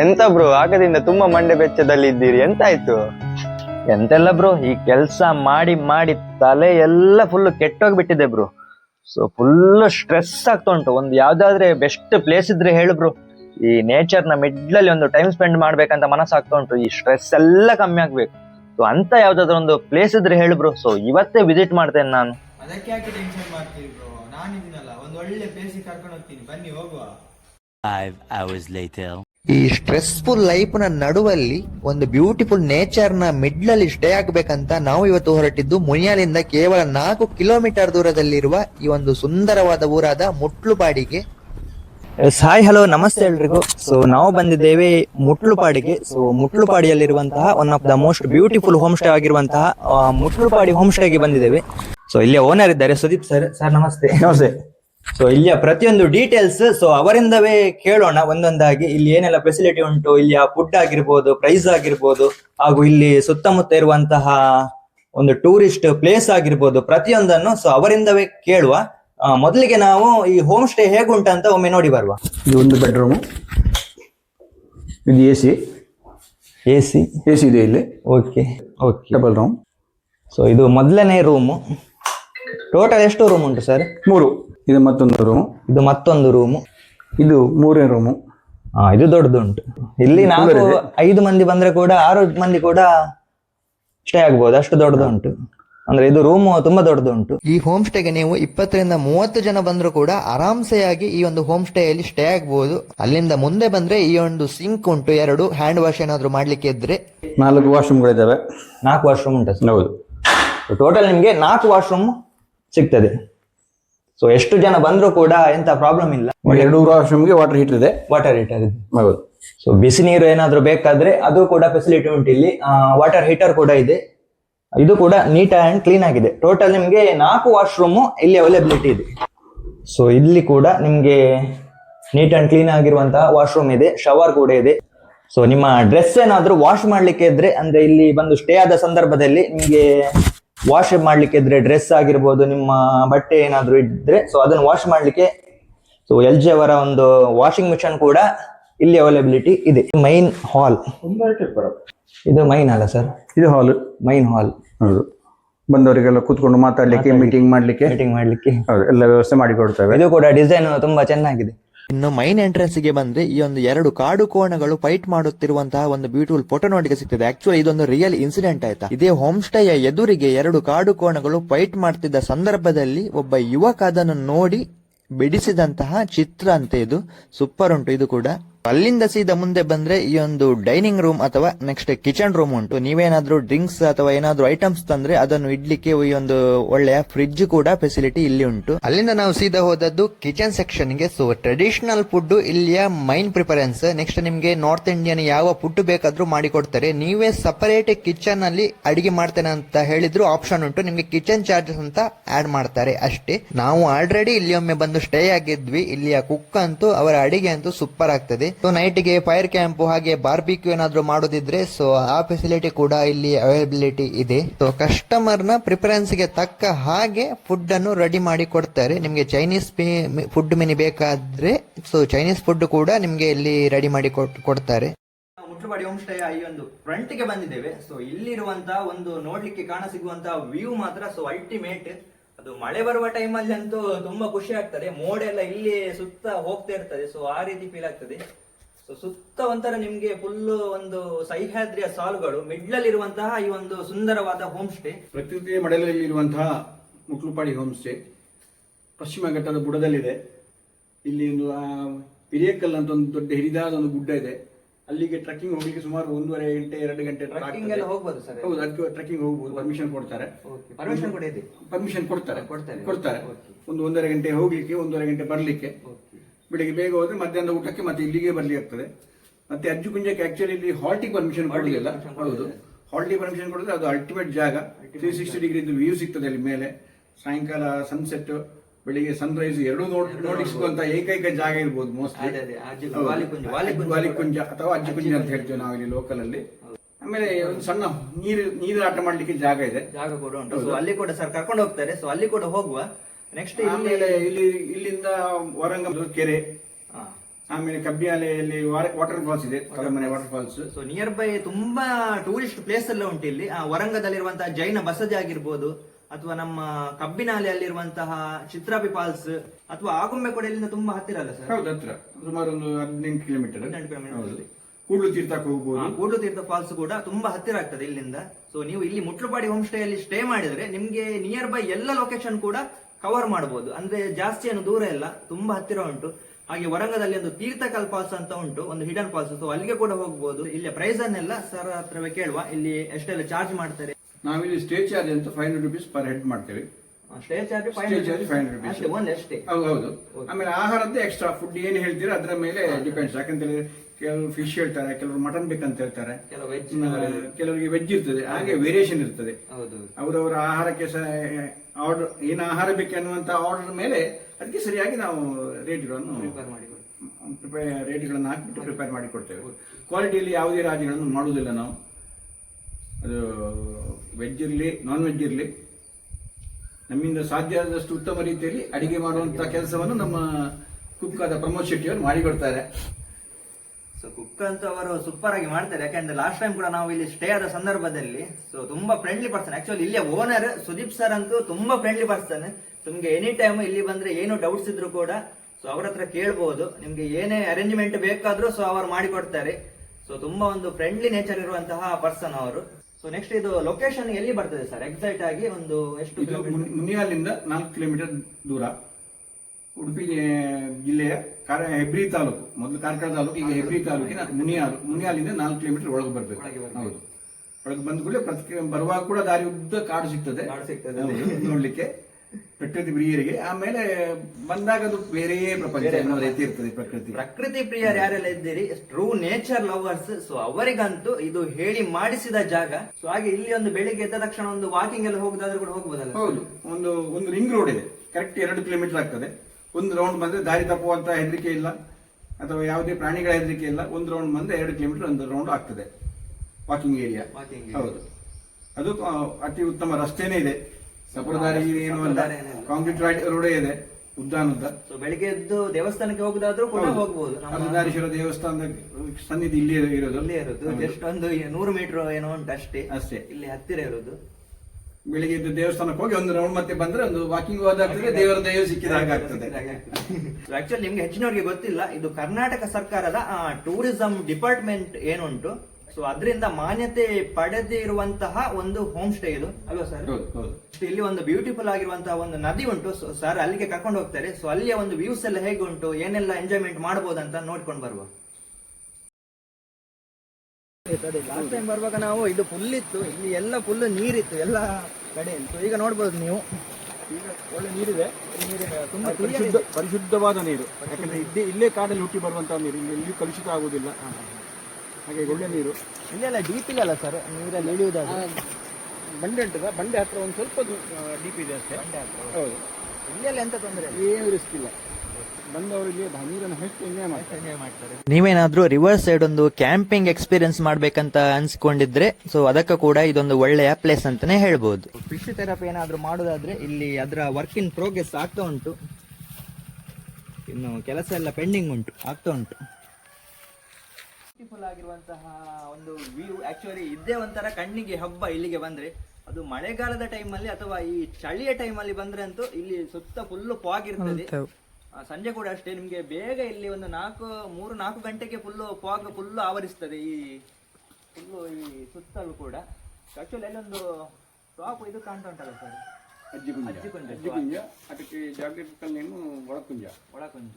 ಎಂತ ಬ್ರೋ? ಆಗದಿಂದ ತುಂಬಾ ಮಂಡೆ ಬೆಚ್ಚದಲ್ಲಿ ಇದ್ದೀರಿ. ಎಂತ ಆಯ್ತು ಎಂತೆಲ್ಲ ಬ್ರೋ? ಈ ಕೆಲಸ ಮಾಡಿ ಮಾಡಿ ತಲೆ ಎಲ್ಲ ಫುಲ್ ಕೆಟ್ಟೋಗ್ಬಿಟ್ಟಿದೆ ಬ್ರೋ. ಸೊ ಫುಲ್ ಸ್ಟ್ರೆಸ್ ಆಗ್ತಾ ಉಂಟು. ಒಂದು ಯಾವ್ದಾದ್ರೆ ಬೆಸ್ಟ್ ಪ್ಲೇಸ್ ಇದ್ರೆ ಹೇಳು ಬ್ರೋ. ಈ ನೇಚರ್ನ ಮಿಡ್ಲಲ್ಲಿ ಒಂದು ಟೈಮ್ ಸ್ಪೆಂಡ್ ಮಾಡ್ಬೇಕಂತ ಮನಸ್ಸಾಗ್ತಾ ಉಂಟು. ಈ ಸ್ಟ್ರೆಸ್ ಎಲ್ಲ ಕಮ್ಮಿ ಆಗ್ಬೇಕು. ಸೊ ಅಂತ ಯಾವ್ದಾದ್ರು ಒಂದು ಪ್ಲೇಸ್ ಇದ್ರೆ ಹೇಳು ಬ್ರೋ. ಸೊ ಇವತ್ತೇ ವಿಸಿಟ್ ಮಾಡ್ತೇನೆ ನಾನು. ಅದಕ್ಕೆ ಟೆನ್ಷನ್ ಮಾಡ್ತೀವಿ ಬ್ರೋ? ಒಂದು ಒಳ್ಳೆ ಪ್ಲೇಸಿಗೆ ಕರ್ಕೊಂಡು ಹೋಗ್ತೀನಿ. ಬನ್ನಿ ಹೋಗುವ. Later. ಈ ಸ್ಟ್ರೆಸ್ಫುಲ್ ಲೈಫ್ನ ನಡುವಲ್ಲಿ ಒಂದು ಬ್ಯೂಟಿಫುಲ್ ನೇಚರ್ನ ಮಿಡ್ಲ್ ಅಲ್ಲಿ ಸ್ಟೇ ಆಗ್ಬೇಕಂತ ನಾವು ಇವತ್ತು ಹೊರಟಿದ್ದು ಮುನಿಯಾಲಿಂದ ಕೇವಲ ನಾಲ್ಕು ಕಿಲೋಮೀಟರ್ ದೂರದಲ್ಲಿರುವ ಈ ಒಂದು ಸುಂದರವಾದ ಊರಾದ ಮುಟ್ಲುಪಾಡಿಗೆ. ಹಾಯ್ ಹಲೋ ನಮಸ್ತೆ ಎಲ್ರಿಗೂ. ಸೊ ನಾವು ಬಂದಿದ್ದೇವೆ ಮುಟ್ಲುಪಾಡಿಗೆ. So ಮುಟ್ಲುಪಾಡಿಯಲ್ಲಿರುವಂತಹ one of the most beautiful home stay ಆಗಿರುವಂತಹ ಆ, ಮುಟ್ಲುಪಾಡಿ ಹೋಮ್ ಸ್ಟೇಗೆ ಬಂದಿದ್ದೇವೆ. ಸೊ ಇಲ್ಲಿ ಓನರ್ ಇದ್ದಾರೆ ಸುದೀಪ್ ಸರ್ ಸರ್ ನಮಸ್ತೆ. ನಮಸ್ತೆ. ಸೊ ಇಲ್ಲಿಯ ಪ್ರತಿಯೊಂದು ಡೀಟೇಲ್ಸ್ ಸೊ ಅವರಿಂದವೇ ಕೇಳೋಣ ಒಂದೊಂದಾಗಿ. ಇಲ್ಲಿ ಏನೆಲ್ಲ ಫೆಸಿಲಿಟಿ ಉಂಟು? ಇಲ್ಲಿಯ ಫುಡ್ ಆಗಿರ್ಬೋದು ಪ್ರೈಸ್ ಆಗಿರ್ಬೋದು ಹಾಗೂ ಇಲ್ಲಿ ಸುತ್ತಮುತ್ತ ಇರುವಂತಹ ಒಂದು ಟೂರಿಸ್ಟ್ ಪ್ಲೇಸ್ ಆಗಿರ್ಬೋದು ಪ್ರತಿಯೊಂದನ್ನು ಸೊ ಅವರಿಂದವೇ ಕೇಳುವ. ಮೊದಲಿಗೆ ನಾವು ಈ ಹೋಮ್ ಸ್ಟೇ ಹೇಗುಂಟಂತ ಒಮ್ಮೆ ನೋಡಿ ಬರುವ. ಇದು ಒಂದು ಬೆಡ್ರೂಮ್ ಇದು A C A C A C ಇದೆ ಇಲ್ಲಿ. Okay okay double room so ಇದು ಮೊದಲನೇ ರೂಮು ಟೋಟಲ್ ಎಷ್ಟು ರೂಮ್ ಉಂಟು ಸರ್ ಮೂರು. ಇದು ಮತ್ತೊಂದು ರೂಮ್ ಇದು ಮತ್ತೊಂದು ರೂಮ್ ಇದು ಮೂರನೇ ರೂಮು ಹಾ ಇದು ದೊಡ್ಡದುಂಟು. ಇಲ್ಲಿ ನಾಲ್ಕು ಐದು ಮಂದಿ ಬಂದ್ರೆ ಕೂಡ ಆರು ಮಂದಿ ಕೂಡ ಸ್ಟೇ ಆಗ್ಬೋದು. ಅಷ್ಟು ದೊಡ್ಡದುಂಟು. ಅಂದ್ರೆ ಇದು ರೂಮ್ ತುಂಬಾ ದೊಡ್ಡದುಂಟು. ಈ ಹೋಮ್ ಸ್ಟೇಗೆ ನೀವು ಇಪ್ಪತ್ತರಿಂದ ಮೂವತ್ತು ಜನ ಬಂದ್ರು ಕೂಡ ಆರಾಮ್ಸೆಯಾಗಿ ಈ ಒಂದು ಹೋಮ್ ಸ್ಟೇ ಅಲ್ಲಿ ಸ್ಟೇ ಆಗ್ಬೋದು. ಅಲ್ಲಿಂದ ಮುಂದೆ ಬಂದ್ರೆ ಈ ಒಂದು ಸಿಂಕ್ ಉಂಟು. ಎರಡು ಹ್ಯಾಂಡ್ ವಾಶ್ ಏನಾದ್ರು ಮಾಡ್ಲಿಕ್ಕೆ ಇದ್ರೆ. ನಾಲ್ಕು ವಾಶ್ರೂಮ್ಗಳಿದ್ದಾವೆ ನಾಲ್ಕು ವಾಶ್ರೂಮ್ ಉಂಟು ಹೌದು. ಟೋಟಲ್ ನಿಮ್ಗೆ ನಾಲ್ಕು ವಾಶ್ರೂಮ್ ಸಿಗ್ತದೆ. ಸೊ ಎಷ್ಟು ಜನ ಬಂದ್ರು ಕೂಡ ಎಂತ ಪ್ರಾಬ್ಲಮ್ ಇಲ್ಲ. ಎರಡು ವಾಶ್ರೂಮ್ಗೆ ವಾಟರ್ ಹೀಟರ್ ಇದೆ. ವಾಟರ್ ಹೀಟರ್ ಇದೆ ಹೌದು. ಸೊ ಬಿಸಿ ನೀರು ಏನಾದ್ರು ಬೇಕಾದ್ರೆ ಅದು ಕೂಡ ಫೆಸಿಲಿಟಿ ಉಂಟು ಇಲ್ಲಿ. ವಾಟರ್ ಹೀಟರ್ ಕೂಡ ಇದೆ. ಇದು ಕೂಡ ನೀಟ್ ಅಂಡ್ ಕ್ಲೀನ್ ಆಗಿದೆ. ಟೋಟಲ್ ನಿಮ್ಗೆ ನಾಲ್ಕು ವಾಶ್ರೂಮ್ ಇಲ್ಲಿ ಅವೈಲೇಬಿಲಿಟಿ ಇದೆ. ಸೊ ಇಲ್ಲಿ ಕೂಡ ನಿಮ್ಗೆ ನೀಟ್ ಅಂಡ್ ಕ್ಲೀನ್ ಆಗಿರುವಂತಹ ವಾಶ್ರೂಮ್ ಇದೆ. ಶವರ್ ಕೂಡ ಇದೆ. ಸೊ ನಿಮ್ಮ ಡ್ರೆಸ್ ಏನಾದ್ರೂ ವಾಶ್ ಮಾಡ್ಲಿಕ್ಕೆ ಇದ್ರೆ ಅಂದ್ರೆ ಇಲ್ಲಿ ಬಂದು ಸ್ಟೇ ಆದ ಸಂದರ್ಭದಲ್ಲಿ ನಿಮ್ಗೆ ವಾಶ್ ಮಾಡಲಿಕ್ಕೆ ಇದ್ರೆ ಡ್ರೆಸ್ ಆಗಿರ್ಬೋದು ನಿಮ್ಮ ಬಟ್ಟೆ ಏನಾದರೂ ಇದ್ರೆ ಸೊ ಅದನ್ನು ವಾಶ್ ಮಾಡ್ಲಿಕ್ಕೆ ಸೊ ಎಲ್ ಜಿ ಅವರ ಒಂದು ವಾಷಿಂಗ್ ಮಿಷನ್ ಕೂಡ ಇಲ್ಲಿ ಅವೈಲಬಿಲಿಟಿ ಇದೆ. ಮೈನ್ ಹಾಲ್ ಇದು ಮೈನ್ ಅಲ್ಲ ಸರ್ ಇದು ಹಾಲ್ ಮೈನ್ ಹಾಲ್ ಹೌದು. ಬಂದವರಿಗೆಲ್ಲ ಕೂತ್ಕೊಂಡು ಮಾತಾಡ್ಲಿಕ್ಕೆ ಮೀಟಿಂಗ್ ಮಾಡ್ಲಿಕ್ಕೆ ಮೀಟಿಂಗ್ ಮಾಡ್ಲಿಕ್ಕೆ. ಹೌದು ಎಲ್ಲ ವ್ಯವಸ್ಥೆ ಮಾಡಿಕೊಡ್ತೇವೆ. ಇದು ಕೂಡ ಡಿಸೈನ್ ತುಂಬಾ ಚೆನ್ನಾಗಿದೆ. ಇನ್ನು ಮೈನ್ ಎಂಟ್ರೆನ್ಸ್ಗೆ ಬಂದ್ರೆ ಈ ಒಂದು ಎರಡು ಕಾಡು ಕೋಣಗಳು ಫೈಟ್ ಮಾಡುತ್ತಿರುವಂತಹ ಒಂದು ಬ್ಯೂಟಿಫುಲ್ ಫೋಟೋ ನೋಡಿಗೆ ಸಿಗ್ತದೆ. ಆಕ್ಚುಲಿ ಇದೊಂದು ರಿಯಲ್ ಇನ್ಸಿಡೆಂಟ್ ಆಯ್ತಾ? ಇದೇ ಹೋಮ್ ಸ್ಟೇಯ ಎದುರಿಗೆ ಎರಡು ಕಾಡು ಕೋಣಗಳು ಫೈಟ್ ಮಾಡ್ತಿದ್ದ ಸಂದರ್ಭದಲ್ಲಿ ಒಬ್ಬ ಯುವಕ ಅದನ್ನು ನೋಡಿ ಬಿಡಿಸಿದಂತಹ ಚಿತ್ರ ಅಂತ ಇದು. ಸೂಪರ್ ಉಂಟು, ಇದು ಕೂಡ. ಅಲ್ಲಿಂದ ಸೀದಾ ಮುಂದೆ ಬಂದ್ರೆ ಈ ಒಂದು ಡೈನಿಂಗ್ ರೂಮ್ ಅಥವಾ ನೆಕ್ಸ್ಟ್ ಕಿಚನ್ ರೂಮ್ ಉಂಟು. ನೀವೇನಾದ್ರೂ ಡ್ರಿಂಕ್ಸ್ ಅಥವಾ ಏನಾದ್ರೂ ಐಟಮ್ಸ್ ತಂದ್ರೆ ಅದನ್ನು ಇಡ್ಲಿಕ್ಕೆ ಈ ಒಂದು ಒಳ್ಳೆಯ ಫ್ರಿಡ್ಜ್ ಕೂಡ ಫೆಸಿಲಿಟಿ ಇಲ್ಲಿ ಉಂಟು. ಅಲ್ಲಿಂದ ನಾವು ಸೀದಾ ಹೋದದ್ದು ಕಿಚನ್ ಸೆಕ್ಷನ್ಗೆ. ಸೊ ಟ್ರೆಡಿಷನಲ್ ಫುಡ್ ಇಲ್ಲಿಯ ಮೈನ್ ಪ್ರಿಫರೆನ್ಸ್ ನೆಕ್ಸ್ಟ್ ನಿಮ್ಗೆ ನಾರ್ತ್ ಇಂಡಿಯನ್ ಯಾವ ಫುಡ್ ಬೇಕಾದ್ರೂ ಮಾಡಿಕೊಡ್ತಾರೆ. ನೀವೇ ಸಪರೇಟ್ ಕಿಚನ್ ಅಲ್ಲಿ ಅಡಿಗೆ ಮಾಡ್ತೇನೆ ಅಂತ ಹೇಳಿದ್ರು ಆಪ್ಷನ್ ಉಂಟು. ನಿಮ್ಗೆ ಕಿಚನ್ ಚಾರ್ಜಸ್ ಅಂತ ಆಡ್ ಮಾಡ್ತಾರೆ ಅಷ್ಟೇ. ನಾವು ಆಲ್ರೆಡಿ ಇಲ್ಲಿ ಒಮ್ಮೆ ಬಂದು ಸ್ಟೇ ಆಗಿದ್ವಿ. ಇಲ್ಲಿಯ ಕುಕ್ ಅಂತೂ ಅವರ ಅಡಿಗೆ ಅಂತೂ ಸೂಪರ್ ಆಗ್ತದೆ. ಸೊ ನೈಟ್ಗೆ ಫೈರ್ ಕ್ಯಾಂಪ್ ಹಾಗೆ ಬಾರ್ಬಿಕ್ಯೂ ಏನಾದ್ರು ಮಾಡೋದಿದ್ರೆ, ಸೊ ಆ ಫೆಸಿಲಿಟಿ ಕೂಡ ಇಲ್ಲಿ ಅವೈಲಬಿಲಿಟಿ ಇದೆ. ಸೊ ಕಸ್ಟಮರ್ನ ಪ್ರಿಫರೆನ್ಸ್ಗೆ ತಕ್ಕ ಹಾಗೆ ಫುಡ್ ಅನ್ನು ರೆಡಿ ಮಾಡಿ ಕೊಡ್ತಾರೆ. ನಿಮ್ಗೆ ಚೈನೀಸ್ ಫುಡ್ ಮಿನಿ ಬೇಕಾದ್ರೆ ಸೊ ಚೈನೀಸ್ ಫುಡ್ ಕೂಡ ನಿಮ್ಗೆ ಇಲ್ಲಿ ರೆಡಿ ಮಾಡಿ ಕೊಡ್ತಾರೆ. ಉಟ್ಲುಪಾಡಿ ಹೋಮ್ ಸ್ಟೇ ಒಂದು ಫ್ರಂಟ್ಗೆ ಬಂದಿದ್ದೇವೆ. ಸೊ ಇಲ್ಲಿರುವಂತಹ ಒಂದು ನೋಡ್ಲಿಕ್ಕೆ ಕಾಣ ಸಿಗುವಂತಹ ವ್ಯೂ ಮಾತ್ರ. ಸೊ ಅಲ್ಟಿಮೇಟ್ ಅದು ಮಳೆ ಬರುವ ಟೈಮಲ್ಲಿ ಅಂತೂ ತುಂಬಾ ಖುಷಿ ಆಗ್ತದೆ. ಮೋಡೆಲ್ಲ ಇಲ್ಲಿ ಸುತ್ತ ಹೋಗ್ತಾ ಇರ್ತದೆ. ಸೊ ಆ ರೀತಿ ಫೀಲ್ ಆಗ್ತದೆ. ಸೊ ಸುತ್ತ ಒಂಥರ ನಿಮ್ಗೆ ಫುಲ್ ಒಂದು ಸಹ್ಯಾದ್ರಿಯ ಸಾಲುಗಳು ಮಿಡ್ಲಲ್ಲಿ ಇರುವಂತಹ ಈ ಒಂದು ಸುಂದರವಾದ ಹೋಮ್ ಸ್ಟೇ ಪ್ರಕೃತಿಯ ಮಡಲಲ್ಲಿರುವಂತಹ ಮುಕ್ಲುಪಾಡಿ ಹೋಮ್ ಸ್ಟೇ ಪಶ್ಚಿಮ ಘಟ್ಟದ ಬುಡದಲ್ಲಿದೆ. ಇಲ್ಲಿ ಒಂದು ಹಿರಿಯಕಲ್ ಅಂತ ಒಂದು ದೊಡ್ಡ ಹಿರಿದಾದ ಒಂದು ಗುಡ್ಡ ಇದೆ. ಅಲ್ಲಿಗೆ ಟ್ರೆಕ್ಕಿಂಗ್ ಹೋಗ್ಲಿಕ್ಕೆ ಸುಮಾರು ಒಂದೂವರೆ ಗಂಟೆ ಎರಡು ಗಂಟೆ ಟ್ರಕ್ಕಿಂಗ್ ಎಲ್ಲ ಹೋಗ್ಬೋದು ಸರ್. ಹೌದು ಅದಕ್ಕೆ ಟ್ರೆಕ್ಕಿಂಗ್ ಹೋಗ್ಬೋದು ಪರ್ಮಿಷನ್ ಕೊಡ್ತಾರೆ. ಪರ್ಮಿಷನ್ ಕೂಡ ಇದೆ. ಪರ್ಮಿಷನ್ ಕೊಡ್ತಾರೆ. ಕೊಡ್ತಾರೆ. ಕೊಡ್ತಾರೆ. ಒಂದು ಒಂದೂವರೆ ಗಂಟೆ ಹೋಗ್ಲಿಕ್ಕೆ ಒಂದೂವರೆ ಗಂಟೆ ಬರ್ಲಿಕ್ಕೆ. ಬೆಳಿಗ್ಗೆ ಬೇಗ ಹೋದ್ರೆ ಮಧ್ಯಾಹ್ನದ ಊಟಕ್ಕೆ ಮತ್ತೆ ಇಲ್ಲಿಗೆ ಬರ್ಲಿ ಆಗ್ತದೆ. ಮತ್ತೆ ಅಜ್ಜು ಕುಂಜಕ್ಕೆ ಆಕ್ಚುಲಿ ಇಲ್ಲಿ ಹಾಲ್ಟಿಗೆ ಪರ್ಮಿಷನ್ ಕೊಡಲಿಲ್ಲ ಹೌದು. ಹಾಲ್ಟಿಗೆ ಪರ್ಮಿಷನ್ ಕೊಡಿದ್ರೆ ಅದು ಅಲ್ಟಿಮೇಟ್ ಜಾಗ. ತ್ರೀ ಸಿಕ್ಸ್ಟಿ ಡಿಗ್ರಿ ವ್ಯೂ ಸಿಗ್ತದೆ ಅಲ್ಲಿ ಮೇಲೆ. ಸಾಯಂಕಾಲ ಸನ್ಸೆಟ್ ಬೆಳಿಗ್ಗೆ ಸನ್ರೈಸ್ ಎರಡೂ ನೋಡಿ ಸಿಗುವಂತ ಏಕೈಕ ಜಾಗ ಇರ್ಬೋದು ಮೋಸ್ಟ್ಲಿ ವಾಲಿಕುಂಜ, ಅಥವಾ ಅಜ್ಜಿ ಕುಂಜ ಅಂತ ಹೇಳ್ತೇವೆ ನಾವು ಇಲ್ಲಿ ಲೋಕಲ್ ಅಲ್ಲಿ. ಆಮೇಲೆ ಒಂದು ಸಣ್ಣ ನೀರು ನೀರು ಆಟ ಮಾಡ್ಲಿಕ್ಕೆ ಜಾಗ ಇದೆ. ಜಾಗ ಕೂಡ ಉಂಟು. ಸೊ ಅಲ್ಲಿ ಕೂಡ ಸರ್ ಕರ್ಕೊಂಡು ಹೋಗ್ತಾರೆ. ಸೊ ಅಲ್ಲಿ ಕೂಡ ಹೋಗುವ. ನೆಕ್ಸ್ಟ್ ಆಮೇಲೆ ಇಲ್ಲಿ ಇಲ್ಲಿಂದ ವರಂಗ ಕೆರೆ ಆಮೇಲೆ ಕಬ್ಬಿಯಾಲೆಯಲ್ಲಿ ವಾಟರ್ ಫಾಲ್ಸ್ ಇದೆ Kalamane water falls so near by ತುಂಬಾ ಟೂರಿಸ್ಟ್ ಪ್ಲೇಸ್ ಎಲ್ಲ ಉಂಟು ಇಲ್ಲಿ. ಆ, ವರಂಗದಲ್ಲಿರುವಂತಹ ಜೈನ ಬಸದಿ ಆಗಿರ್ಬೋದು ಅಥವಾ ನಮ್ಮ ಕಬ್ಬಿನಾಲೆಯಲ್ಲಿರುವಂತಹ ಚಿತ್ರಾಪಿ ಫಾಲ್ಸ್ ಅಥವಾ ಆಗುಂಬೆ ಕೂಡ ಇಲ್ಲಿಂದ ತುಂಬಾ ಹತ್ತಿರ ಅಲ್ಲ ಸರ್? ಹೌದು ಹತ್ರ ಸುಮಾರು ಒಂದು ಹದಿನೆಂಟು ಕಿಲೋಮೀಟರ್ ಹದಿನೆಂಟು ಕಿಲೋಮೀಟರ್ ಕೂಡ್ಲು ತೀರ್ಥಕ್ಕೆ ಹೋಗ್ಬೋದು. ಕೂಡ್ಲು ತೀರ್ಥ ಫಾಲ್ಸ್ ಕೂಡ ತುಂಬಾ ಹತ್ತಿರ ಆಗ್ತದೆ ಇಲ್ಲಿಂದ. ಸೊ ನೀವು ಇಲ್ಲಿ ಮುಟ್ಲುಪಾಡಿ ಹೋಮ್ ಸ್ಟೇ ಅಲ್ಲಿ ಸ್ಟೇ ಮಾಡಿದ್ರೆ ನಿಮ್ಗೆ ನಿಯರ್ ಬೈ ಎಲ್ಲ ಲೊಕೇಶನ್ ಕೂಡ ಕವರ್ ಮಾಡಬಹುದು ಅಂದ್ರೆ ಜಾಸ್ತಿ ಏನು ದೂರ ಇಲ್ಲ ತುಂಬಾ ಹತ್ತಿರ ಉಂಟು. ಹಾಗೆ ವರಂಗದಲ್ಲಿ ಒಂದು ತೀರ್ಥಕಲ್ ಫಾಲ್ಸ್ ಅಂತ ಉಂಟು ಒಂದು ಹಿಡನ್ ಫಾಲ್ಸ್ ಸೊ ಅಲ್ಲಿಗೆ ಕೂಡ ಹೋಗಬಹುದು ಇಲ್ಲಿ ಪ್ರೈಸ್ ಅನ್ನೆಲ್ಲ ಸರ್ ಹತ್ರವೇ ಕೇಳುವ. ಇಲ್ಲಿ ಎಷ್ಟೆಲ್ಲ ಚಾರ್ಜ್ ಮಾಡ್ತಾರೆ? ನಾವಿಲ್ಲಿ ಸ್ಟೇ ಚಾರ್ಜ್ ಅಂತ five hundred rupees per head ಮಾಡ್ತೇವೆ. Stay charge Stay charge 500 rupees. ಅಷ್ಟೇ ಒಂದ್ ಅಷ್ಟೇ. ಹೌದು ಆಮೇಲೆ ಆಹಾರದ್ದು ಎಕ್ಸ್ಟ್ರಾ ಫುಡ್ ಏನ್ ಹೇಳ್ತೀರಾ ಅದರ ಮೇಲೆ ಡಿಪೆಂಡ್ಸ್ ಯಾಕಂತ ಹೇಳಿದ್ರೆ ಕೆಲವರು ಫಿಶ್ ಹೇಳ್ತಾರೆ ಕೆಲವರು ಮಟನ್ ಬೇಕಂತ ಹೇಳ್ತಾರೆ. ಕೆಲವು ಕೆಲವರಿಗೆ ವೆಜ್ ಇರ್ತದೆ ಹಾಗೆ ವೇರಿಯೇಷನ್ ಇರ್ತದೆ. ಹೌದು. ಅವರವರ ಆಹಾರಕ್ಕೆ ಆರ್ಡರ್ ಏನು ಆಹಾರ ಬೇಕೆನ್ನುವಂಥ ಆರ್ಡರ್ ಮೇಲೆ ಅದಕ್ಕೆ ಸರಿಯಾಗಿ ನಾವು ರೇಟ್ಗಳನ್ನು ಪ್ರಿಪೇರ್ ಮಾಡಿ ರೇಟ್ಗಳನ್ನು ಹಾಕಿಬಿಟ್ಟು ಪ್ರಿಪೇರ್ ಮಾಡಿ ಕೊಡ್ತೇವೆ ಕ್ವಾಲಿಟಿಯಲ್ಲಿ ಯಾವುದೇ ರಾಜಿಗಳನ್ನು ಮಾಡುವುದಿಲ್ಲ ನಾವು. ಅದು ವೆಜ್ ಇರಲಿ ನಾನ್ ವೆಜ್ ಇರಲಿ ನಮ್ಮಿಂದ ಸಾಧ್ಯ ಆದಷ್ಟು ಉತ್ತಮ ರೀತಿಯಲ್ಲಿ ಅಡಿಗೆ ಮಾಡುವಂತ ಕೆಲಸವನ್ನು ನಮ್ಮ ಕುಕ್ಕಾದ ಪ್ರಮೋದ್ ಶೆಟ್ಟಿಯವರು ಮಾಡಿಕೊಡ್ತಾರೆ. ಸೊ ಕುಕ್ ಅಂತೂ ಅವರು ಸೂಪರ್ ಆಗಿ ಮಾಡ್ತಾರೆ. ಯಾಕಂದ್ರೆ ಲಾಸ್ಟ್ ಟೈಮ್ ಕೂಡ ನಾವು ಇಲ್ಲಿ ಸ್ಟೇ ಆದ ಸಂದರ್ಭದಲ್ಲಿ ಸೊ ತುಂಬಾ ಫ್ರೆಂಡ್ಲಿ ಪರ್ಸನ್ ಆಕ್ಚುಲಿ ಇಲ್ಲಿ ಓನರ್ ಸುದೀಪ್ ಸರ್ ಅಂತೂ ತುಂಬಾ ಫ್ರೆಂಡ್ಲಿ ಪರ್ಸನ್ ನಿಮ್ಗೆ ಎನಿ ಟೈಮ್ ಇಲ್ಲಿ ಬಂದ್ರೆ ಏನು ಡೌಟ್ಸ್ ಇದ್ರು ಕೂಡ ಸೊ ಅವ್ರ ಹತ್ರ ಕೇಳ್ಬಹುದು ನಿಮ್ಗೆ ಏನೇ ಅರೇಂಜ್ಮೆಂಟ್ ಬೇಕಾದ್ರೂ ಸೊ ಅವರು ಮಾಡಿಕೊಡ್ತಾರೆ. ಸೊ ತುಂಬಾ ಒಂದು ಫ್ರೆಂಡ್ಲಿ ನೇಚರ್ ಇರುವಂತಹ ಪರ್ಸನ್ ಅವರು. ಸೊ ನೆಕ್ಸ್ಟ್ ಇದು ಲೊಕೇಶನ್ ಎಲ್ಲಿ ಬರ್ತದೆ ಸರ್ ಎಕ್ಸಾಕ್ಟ್ ಆಗಿ ಒಂದು ಎಷ್ಟು ಮುನಿಯಾಲಿಂದ ನಾಲ್ಕು ಕಿಲೋಮೀಟರ್ ದೂರ. ಉಡುಪಿ ಜಿಲ್ಲೆಯ ಕಾರ ಹೆಬ್ರಿ ತಾಲೂಕು ಮೊದಲು ಕಾರ್ಕಳ ತಾಲೂಕು ಈಗ ಹೆಬ್ರಿ ತಾಲೂಕಿನ ಮುನಿಯಾಲು ಮುನಿಯಾಲಿಂದ ನಾಲ್ಕು ಕಿಲೋಮೀಟರ್ ಒಳಗೆ ಬರಬೇಕು. ಹೌದು. ಒಳಗೆ ಬಂದ ಕೂಡಲೇ ಪ್ರತಿ ಬರುವಾಗ ಕೂಡ ದಾರಿ ಉದ್ದ ಕಾಡು ಸಿಗ್ತದೆ. ಕಾಡು ಸಿಗ್ತದೆ. ಹೌದು, ನೋಡ್ಲಿಕ್ಕೆ. ಪ್ರಕೃತಿ ಪ್ರಿಯರಿಗೆ. ಆಮೇಲೆ ಬಂದಾಗ ಅದು ಬೇರೆ ಪ್ರಪಂಚ. ಅನ್ನೋ ರೀತಿ ಇರ್ತದೆ ಪ್ರಕೃತಿ. ಪ್ರಕೃತಿ ಪ್ರಿಯರು ಯಾರೆಲ್ಲ ಇದ್ದೀರಿ? ಟ್ರೂ ನೇಚರ್ ಲವರ್ಸ್ ಸೊ ಅವರಿಗಂತೂ ಇದು ಹೇಳಿ ಮಾಡಿಸಿದ ಜಾಗ. ಸೊ ಹಾಗೆ ಇಲ್ಲಿ ಒಂದು ಬೆಳಿಗ್ಗೆ ಎದ್ದ ತಕ್ಷಣ ಒಂದು ವಾಕಿಂಗ್ ಎಲ್ಲ ಹೋಗುದಾದ್ರೂ ಕೂಡ ಹೋಗ್ಬೋದಲ್ಲ? ಹೌದು. ಒಂದು ಒಂದು ರಿಂಗ್ ರೋಡ್ ಇದೆ. ಕರೆಕ್ಟ್ ಎರಡು ಕಿಲೋಮೀಟರ್ ಆಗ್ತದೆ. ಒಂದು ರೌಂಡ್ ಬಂದ್ರೆ ದಾರಿ ತಪ್ಪುವಂತ ಹೆದರಿಕೆ ಇಲ್ಲ ಅಥವಾ ಯಾವುದೇ ಪ್ರಾಣಿಗಳ ಹೆದರಿಕೆ ಇಲ್ಲ ಒಂದು ರೌಂಡ್ ಬಂದ್ರೆ ಎರಡು ಕಿಲೋಮೀಟರ್ ಒಂದು ರೌಂಡ್ ಆಗ್ತದೆ. ವಾಕಿಂಗ್ ಏರಿಯಾ ಹೌದು. ಅದು ಅತಿ ಉತ್ತಮ ರಸ್ತೆನೇ ಇದೆ. ಸಪುರದಾರಿ ಏನು ಅಲ್ಲ ಕಾಂಕ್ರೀಟ್ ರೋಡೇ ಇದೆ ಉದ್ದಾನದ. ಸೊ ಬೆಳಿಗ್ಗೆ ಎದ್ದು ದೇವಸ್ಥಾನಕ್ಕೆ ಹೋಗುದಾದ್ರೂ ಕೂಡ ಹೋಗಬಹುದು ಅರ್ಧನಾರೀಶ್ವರ ದೇವಸ್ಥಾನದ ಸನ್ನಿಧಿ ಇಲ್ಲಿ ಇರೋದು. ಇಲ್ಲೇ ಇರೋದು. ಜಸ್ಟ್ ಒಂದು ನೂರು ಮೀಟರ್ ಏನೋ ಉಂಟು ಅಷ್ಟೇ. ಅಷ್ಟೇ. ಇಲ್ಲಿ ಹತ್ತಿರ ಇರೋದು. ಬೆಳಿಗ್ಗೆ ಎದ್ದು ದೇವಸ್ಥಾನಕ್ಕೆ ಹೋಗಿ ಒಂದು ರೌಂಡ್ ಮತ್ತೆ ಬಂದ್ರೆ ಒಂದು ವಾಕಿಂಗ್ ಹೋದಾಗ್ತದೆ ದೇವರ ದೈವ ಸಿಕ್ಕಿದ ಹಾಗೆ ಆಗ್ತದೆ. ಆಕ್ಚುಲಿ ನಿಮ್ಗೆ ಹೆಚ್ಚಿನವರಿಗೆ ಗೊತ್ತಿಲ್ಲ ಇದು ಕರ್ನಾಟಕ ಸರ್ಕಾರದ ಟೂರಿಸಂ ಡಿಪಾರ್ಟ್ಮೆಂಟ್ ಏನುಂಟು? ಸೊ ಅದರಿಂದ ಮಾನ್ಯತೆ ಪಡೆದಿರುವಂತಹ ಒಂದು ಹೋಮ್ ಸ್ಟೇ ಇದು. ಅಲ್ವಾ ಸರ್ ಇಲ್ಲಿ ಒಂದು ಬ್ಯೂಟಿಫುಲ್ ಆಗಿರುವಂತಹ ಒಂದು ನದಿ ಉಂಟು. ಸೊ ಸರ್ ಅಲ್ಲಿಗೆ ಕರ್ಕೊಂಡು ಹೋಗ್ತಾರೆ. ಸೊ ಅಲ್ಲಿಯ ಒಂದು ವ್ಯೂಸ್ ಎಲ್ಲ ಹೇಗೆ ಉಂಟು? ಏನೆಲ್ಲ ಎಂಜಾಯ್ಮೆಂಟ್ ಮಾಡಬಹುದಂತ ನೋಡ್ಕೊಂಡು ಬರುವ. ಲಾಸ್ಟ್ ಟೈಮ್ ಬರುವಾಗ ನಾವು ಇದು ಫುಲ್ ಇತ್ತು. ಇಲ್ಲಿ ಎಲ್ಲ ಫುಲ್ ನೀರಿತ್ತು. ಎಲ್ಲ ಕಡೆ ಇತ್ತು ಈಗ ನೋಡ್ಬೋದು ನೀವು. ಈಗ ಒಳ್ಳೆ ನೀರಿದೆ. ನೀರಿನ ತುಂಬಾ ಪರಿಶುದ್ಧ ಪರಿಶುದ್ಧವಾದ ನೀರು. ಯಾಕಂದ್ರೆ ಇದ್ದೇ ಇಲ್ಲೇ ಕಾಡಲ್ಲಿ ಹುಟ್ಟಿ ಬರುವಂತಹ ನೀರು. ಇಲ್ಲಿ ಎಲ್ಲಿಯೂ ಕಲುಷಿತ ಆಗುವುದಿಲ್ಲ. ಹಾಗೆ ಒಳ್ಳೆ ನೀರು. ಇಲ್ಲೆಲ್ಲ ಡೀಪ್ ಇಲ್ಲ ಸರ್ ನೀರಲ್ಲಿ ಇಳಿಯುವುದಾದ್ರೆ ಬಂಡೆ ಉಂಟದ ಬಂಡೆ ಹತ್ರ ಒಂದು ಸ್ವಲ್ಪ ಡೀಪ್ ಇದೆ ಅಷ್ಟೇ. ಹೌದು. ಇಲ್ಲೆಲ್ಲ ಎಂತ ತೊಂದರೆ ಏನು ರಿಸ್ಕ್ ಇಲ್ಲ. ಬಂದವರು ಇಲ್ಲಿ ನೀರನ್ನು ಹೆಚ್ಚು ಎಂಜಾಯ್ ಮಾಡ್ತಾರೆ. ನೀವೇನಾದ್ರೂ ರಿವರ್ ಸೈಡ್ ಒಂದು ಕ್ಯಾಂಪಿಂಗ್ ಎಕ್ಸ್ಪೀರಿಯನ್ಸ್ ಮಾಡ್ಬೇಕಂತ ಅನ್ಸ್ಕೊಂಡಿದ್ರೆ ಸೊ ಅದಕ್ಕೆ ಕೂಡ ಇದೊಂದು ಒಳ್ಳೆಯ ಪ್ಲೇಸ್ ಅಂತಾನೆ ಹೇಳ್ಬೋದು. ಫಿಶ್ ಥೆರಪಿ ಏನಾದ್ರೂ ಮಾಡೋದಾದ್ರೆ ಇಲ್ಲಿ ಅದರ ವರ್ಕ್ ಇನ್ ಪ್ರೋಗ್ರೆಸ್ ಆಗ್ತಾ ಉಂಟು. ಇನ್ನು ಕೆಲಸ ಎಲ್ಲ ಪೆಂಡಿಂಗ್ ಉಂಟು ಆಗ್ತಾ ಉಂಟು. ಬ್ಯೂಟಿಫುಲ್ ಆಗಿರುವಂತಹ ಒಂದು ವ್ಯೂ ಆಕ್ಚುಲಿ ಇದ್ದೇ ಒಂಥರ ಕಣ್ಣಿಗೆ ಹಬ್ಬ ಇಲ್ಲಿಗೆ ಬಂದ್ರೆ. ಅದು ಮಳೆಗಾಲದ ಟೈಮಲ್ಲಿ ಅಥವಾ ಈ ಚಳಿಯ ಟೈಮಲ್ಲಿ ಬಂದ್ರೆ ಅಂತೂ ಇಲ್ಲಿ ಸುತ್ತ ಫುಲ್ ಫಾಗ್ ಇರ್ತದೆ. ಆ, ಸಂಜೆ ಕೂಡ ಅಷ್ಟೇ ನಿಮಗೆ ಬೇಗ ಇಲ್ಲಿ ಒಂದು ನಾಲ್ಕು ಮೂರು ನಾಲ್ಕು ಗಂಟೆಗೆ ಫುಲ್ಲು ಫಾಗ್ ಫುಲ್ಲು ಆವರಿಸ್ತದೆ ಈ ಫುಲ್ಲು ಈ ಸುತ್ತಲೂ ಕೂಡ. ಆಕ್ಚುಲಿ ಅಲ್ಲೊಂದು ಟಾಪ್ ಇದು ಕಾಣ್ತಾ ಉಂಟಲ್ಲ ಸರ್ ಅದಕ್ಕೆ ನೇಮು ಒಳಕುಂಜ. ಒಳಕೊಂಜ.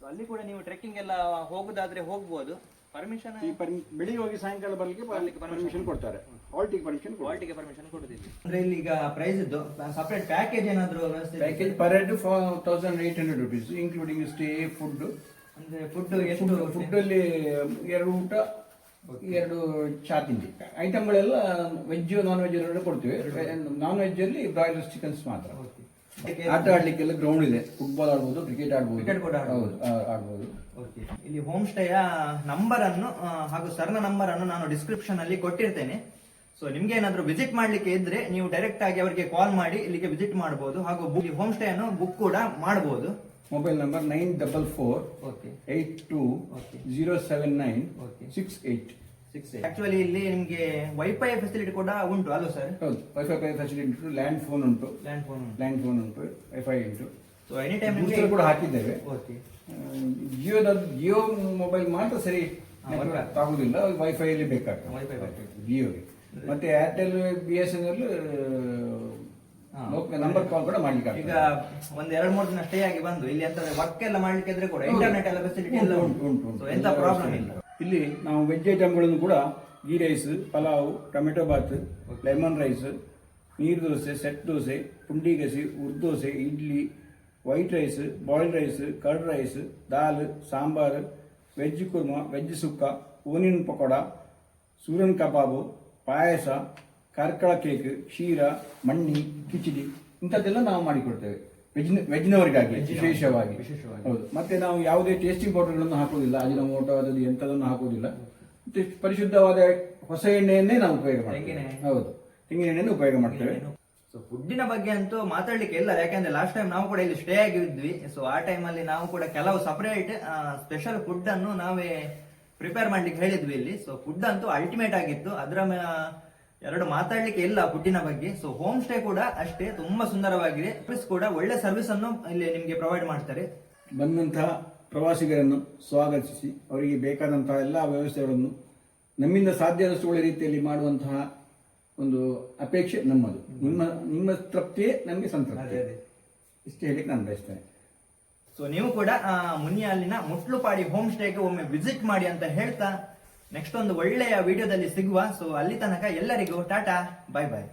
ಅಲ್ಲಿ ಕೂಡ ನೀವು ಟ್ರೆಕ್ಕಿಂಗ್ ಎಲ್ಲ ಹೋಗುದಾದ್ರೆ ಹೋಗ್ಬೋದು. ಪರ್ಮಿಷನ್ ಈ ಬೆಳಿಗ್ಗೆ ಹೋಗಿ ಸಾಯಂಕಾಲ ಬರ್ಲಿಕ್ಕೆ ಪರ್ಮಿಷನ್ ಕೊಡ್ತಾರೆ. ಹಾಲ್ಟಿಗೆ ಪರ್ಮಿಷನ್ ಹಾಲ್ಟಿಗೆ ಪರ್ಮಿಷನ್ ಕೊಡುದಿಲ್ಲ. ಅಂದ್ರೆ ಇಲ್ಲಿ ಈಗ ಪ್ರೈಸ್ ಇದ್ದು ಸಪರೇಟ್ ಪ್ಯಾಕೇಜ್ ಏನಾದರೂ ವ್ಯವಸ್ಥೆ package per head four thousand eight hundred rupees including stay food ಅಂದ್ರೆ ಫುಡ್ ಎಷ್ಟು ಫುಡ್ ಅಲ್ಲಿ ಎರಡು ಊಟ ಎರಡು ಚಾ ತಿಂಡಿ. ಐಟಮ್ಗಳೆಲ್ಲ ವೆಜ್ ನಾನ್ ವೆಜ್ ಎರಡು ಕೊಡ್ತೀವಿ. ನಾನ್ ವೆಜ್ ಅಲ್ಲಿ ಬ್ರಾಯ್ಲರ್ ಚಿಕನ್ಸ್ ಮಾತ್ರ. ಆಟ ಆಡ್ಲಿಕ್ಕೆಲ್ಲ ಗ್ರೌಂಡ್ ಇದೆ ಫುಟ್ಬಾಲ್ ಆಡ್ಬೋದು ಕ್ರಿಕೆಟ್ ಆಡ್ಬೋದು ಕ್ರಿಕೆಟ್ ಕೂಡ ಆಡ್ಬೋದು. ಹೌದು ಆ, ಆಡ್ಬೋದು Okay. ಇಲ್ಲಿ ಹೋಮ್ ಸ್ಟೇಯ ನಂಬರ್ ಅನ್ನು ಆ, ಹಾಗೂ ಸರ್ನ ನಂಬರ್ ಅನ್ನು ನಾನು ಡಿಸ್ಕ್ರಿಪ್ಷನ್ ಅಲ್ಲಿ ಕೊಟ್ಟಿರ್ತೇನೆ ಸೊ ನಿಮ್ಗೆ ಏನಾದ್ರು ವಿಸಿಟ್ ಮಾಡ್ಲಿಕ್ಕೆ ಇದ್ರೆ ನೀವು ಡೈರೆಕ್ಟ್ ಆಗಿ ಅವರಿಗೆ ಕಾಲ್ ಮಾಡಿ ಇಲ್ಲಿಗೆ ವಿಸಿಟ್ ಮಾಡಬಹುದು ಹಾಗೂ ಹೋಮ್ ಸ್ಟೇ ಅನ್ನು ಬುಕ್ ಕೂಡ ಮಾಡಬಹುದು mobile number nine double four okay eight two Okay. Zero seven nine Okay. Six eight six actually ಇಲ್ಲಿ ನಿಮ್ಗೆ ವೈಫೈ ಫೆಸಿಲಿಟಿ ಕೂಡ ಉಂಟು. ಅಲ್ಲ ಸರ್ ಹೌದು. ವೈಫೈ ಫೆಸಿಲಿಟಿ ಉಂಟು. ಲ್ಯಾಂಡ್ ಫೋನ್ ಉಂಟು. ಲ್ಯಾಂಡ್ ಫೋನ್ ಲ್ಯಾಂಡ್ ಫೋನ್ ಉಂಟು. ವೈಫೈ ಉಂಟು. ಸೊ ಎನಿ ಟೈಮ್ Booster ಕೂಡ ಹಾಕಿದ್ದೇವೆ. ಓಕೆ ಜಿಯೋದ ಜಿಯೋ ಮೊಬೈಲ್ ಮಾತ್ರ ಸರಿ ಹಾ, Wi-Fi. ಆಗುದಿಲ್ಲ. ವೈಫೈ ಅಲ್ಲಿ ಬೇಕಾಗ್ತದೆ. ಬೇಕಾಗ್ತದೆ. ಜಿಯೋಗೆ ಮತ್ತೆ Airtel B S N L. Number call ಕೂಡ ಮಾಡ್ಲಿಕ್ಕೆ ಈಗ. ಒಂದ್ ಎರಡ್ ಮೂರು ದಿನ ಸ್ಟೇ ಆಗಿ ಬಂದು ಇಲ್ಲಿ ಅಂತ ವರ್ಕ್ ಎಲ್ಲ ಮಾಡ್ಲಿಕ್ಕೆ ಇದ್ರೆ ಕೂಡ ಇಂಟರ್ನೆಟ್ ಎಲ್ಲ ಫೆಸಿಲಿಟಿ ಎಲ್ಲ ಉಂಟು, ಉಂಟು. ಎಂತ ಪ್ರಾಬ್ಲಮ್ ಇಲ್ಲ. ಇಲ್ಲಿ ನಾವು ವೆಜ್ ಐಟಮ್ಗಳನ್ನು ಕೂಡ ghee rice pulao tomato bath lemon rice neer dosa set dosa pundi gassi Urdu dosa idli white rice boiled rice curd rice dal sambar veg kurma veg sukka onion pakoda suran kebab payasa ಕರ್ಕಳ cake ಕ್ಷೀರ ಮಣ್ಣಿ ಕಿಚಡಿ ಇಂಥದ್ದೆಲ್ಲ ನಾವು ಮಾಡಿಕೊಡ್ತೇವೆ. Veg ವೆಜ್ನವರಿಗಾಗಿ ವಿಶೇಷವಾಗಿ. ವಿಶೇಷವಾಗಿ. ಹೌದು. ಮತ್ತೆ ನಾವು ಯಾವುದೇ ಟೇಸ್ಟಿಂಗ್ ಪೌಡರ್ಗಳನ್ನು ಹಾಕುವುದಿಲ್ಲ. ಅಜಿನಮೋಟೋ ಅದನ್ನು ಎಂಥದನ್ನು ಹಾಕುವುದಿಲ್ಲ. ಮತ್ತೆ ಪರಿಶುದ್ಧವಾದ ಹೊಸ ಎಣ್ಣೆಯನ್ನೇ ನಾವು ಉಪಯೋಗ ತೆಂಗಿನ ಮಾಡ್ತೇವೆ. ಹೌದು. ತೆಂಗಿನ ಎಣ್ಣೆಯನ್ನು ಉಪಯೋಗ ಮಾಡ್ತೇವೆ. ಸೊ ಫುಡ್ಡಿನ ಬಗ್ಗೆ ಅಂತೂ ಮಾತಾಡ್ಲಿಕ್ಕೆ ಇಲ್ಲ. ಯಾಕಂದ್ರೆ ಲಾಸ್ಟ್ ಟೈಮ್ ನಾವು ಕೂಡ ಇಲ್ಲಿ ಸ್ಟೇ ಆಗಿದ್ವಿ ಸೊ ಆ ಟೈಮ್ ಅಲ್ಲಿ ನಾವು ಕೂಡ ಕೆಲವು ಸಪರೇಟ್ ಸ್ಪೆಷಲ್ ಫುಡ್ ಅನ್ನು ನಾವೇ ಪ್ರಿಪೇರ್ ಮಾಡ್ಲಿಕ್ಕೆ ಹೇಳಿದ್ವಿ ಇಲ್ಲಿ. ಸೊ ಫುಡ್ ಅಂತೂ ಅಲ್ಟಿಮೇಟ್ ಆಗಿತ್ತು. ಅದರ ಎರಡು ಮಾತಾಡ್ಲಿಕ್ಕೆ ಇಲ್ಲ ಫುಡ್ಡಿನ ಬಗ್ಗೆ. ಸೊ ಹೋಮ್ ಸ್ಟೇ ಕೂಡ ಅಷ್ಟೇ ತುಂಬಾ ಸುಂದರವಾಗಿದೆ. ಪ್ಲಸ್ ಕೂಡ ಒಳ್ಳೆ ಸರ್ವಿಸ್ ಅನ್ನು ಇಲ್ಲಿ ನಿಮಗೆ ಪ್ರೊವೈಡ್ ಮಾಡ್ತಾರೆ. ಬಂದಂತಹ ಪ್ರವಾಸಿಗರನ್ನು ಸ್ವಾಗತಿಸಿ ಅವರಿಗೆ ಬೇಕಾದಂತಹ ಎಲ್ಲ ವ್ಯವಸ್ಥೆಗಳನ್ನು ನಮ್ಮಿಂದ ಸಾಧ್ಯ ಒಳ್ಳೆ ರೀತಿಯಲ್ಲಿ ಮಾಡುವಂತಹ ಒಂದು ಅಪೇಕ್ಷೆ ನಮ್ಮದು. ನಿಮ್ಮ ನಿಮ್ಮ ತೃಪ್ತಿಯೇ ನಮಗೆ ಸಂತೃಪ್ತಿ. ಅದೇ, ಅದೇ. ಇಷ್ಟು ಹೇಳಿಕ್ಕೆ ನಾನು ಬಯಸ್ತೇನೆ. ಸೊ ನೀವು ಕೂಡ ಮುನಿಯಾಲಿನ ಮುಟ್ಲುಪಾಡಿ ಹೋಮ್ ಸ್ಟೇಗೆ ಒಮ್ಮೆ ವಿಸಿಟ್ ಮಾಡಿ ಅಂತ ಹೇಳ್ತಾ ನೆಕ್ಸ್ಟ್ ಒಂದು ಒಳ್ಳೆಯ ವಿಡಿಯೋದಲ್ಲಿ ಸಿಗುವ ಸೊ ಅಲ್ಲಿ ತನಕ ಎಲ್ಲರಿಗೂ ಟಾಟಾ ಬಾಯ್ ಬಾಯ್